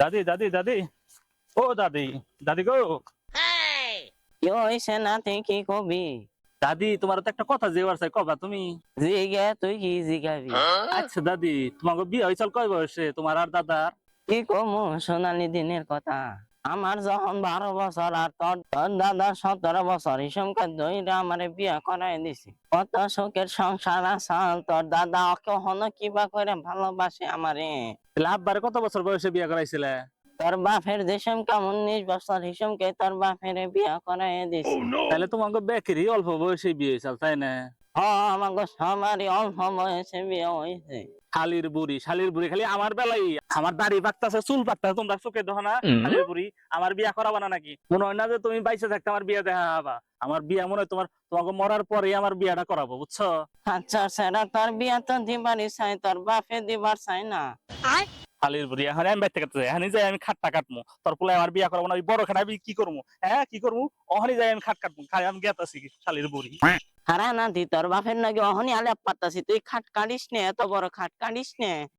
দাদি দাদি দাদি। ও দাদি দাদি গো। কি হয়েছে না তুই কি কবি? দাদি তোমার তো একটা কথা জিগার চাই কবা তুমি। জিগে তুই কি জিগাবি? আচ্ছা দাদি তোমাকে বিয়ে হয়েছিল কয় বয়সে? তোমার আর দাদার? কি কমু সোনালি দিনের কথা? আমার যখন বারো বছর আর তোর তোর দাদা সতেরো বছর হিসেবে দইরা আমারে বিয়া করাই দিছি। কত শোকের সংসার আসাল তোর দাদা কখনো কিবা করে ভালোবাসে আমারে। আব্বারে কত বছর বয়সে বিয়ে করাইছিলে? তোর বাপের দেশম কেমন উনিশ বছর হিসমকে তোর বাপের বিয়া করাই দিছি। তাহলে তোমাকে বেকেরই অল্প বয়সে বিয়ে হয়েছিল তাই না? আমাকে সবারই অল্প বয়সে বিয়ে হয়েছে শালির বুড়ি শালির বুড়ি খালি আমার বেলাই। আমার দাড়ি পাকতাছে চুল পাকতাছে তোমরা চোখে দেখো না শালির বুড়ি আমার বিয়া করাবা না নাকি? মনে হয় না যে তুমি বাইসে থাকতে আমার বিয়া দেখা হবা। আমার বিয়া মনে হয় তোমার তোমাকে মরার পরে আমার বিয়াটা করাবো বুঝছ? আচ্ছা সেটা তোর বিয়া তো দিবারই চাই তোর বাপে দিবার চাই না। শালির বুড়ি, এখন আমি বাইতে কাটতে এখন যাই আমি খাটটা কাটবো তোর পোলায় আমার বিয়া করব না, ওই বড় খাট কি করব হ্যাঁ কি করব ওখানে যাই আমি খাট কাটবো খাই আমি গেতাছি শালির বুড়ি। হারা না দি তোর বাপের নাকি অহনি আলে পাতাছি তুই খাট কাটিস নে, এত বড় খাট কাটিস নে।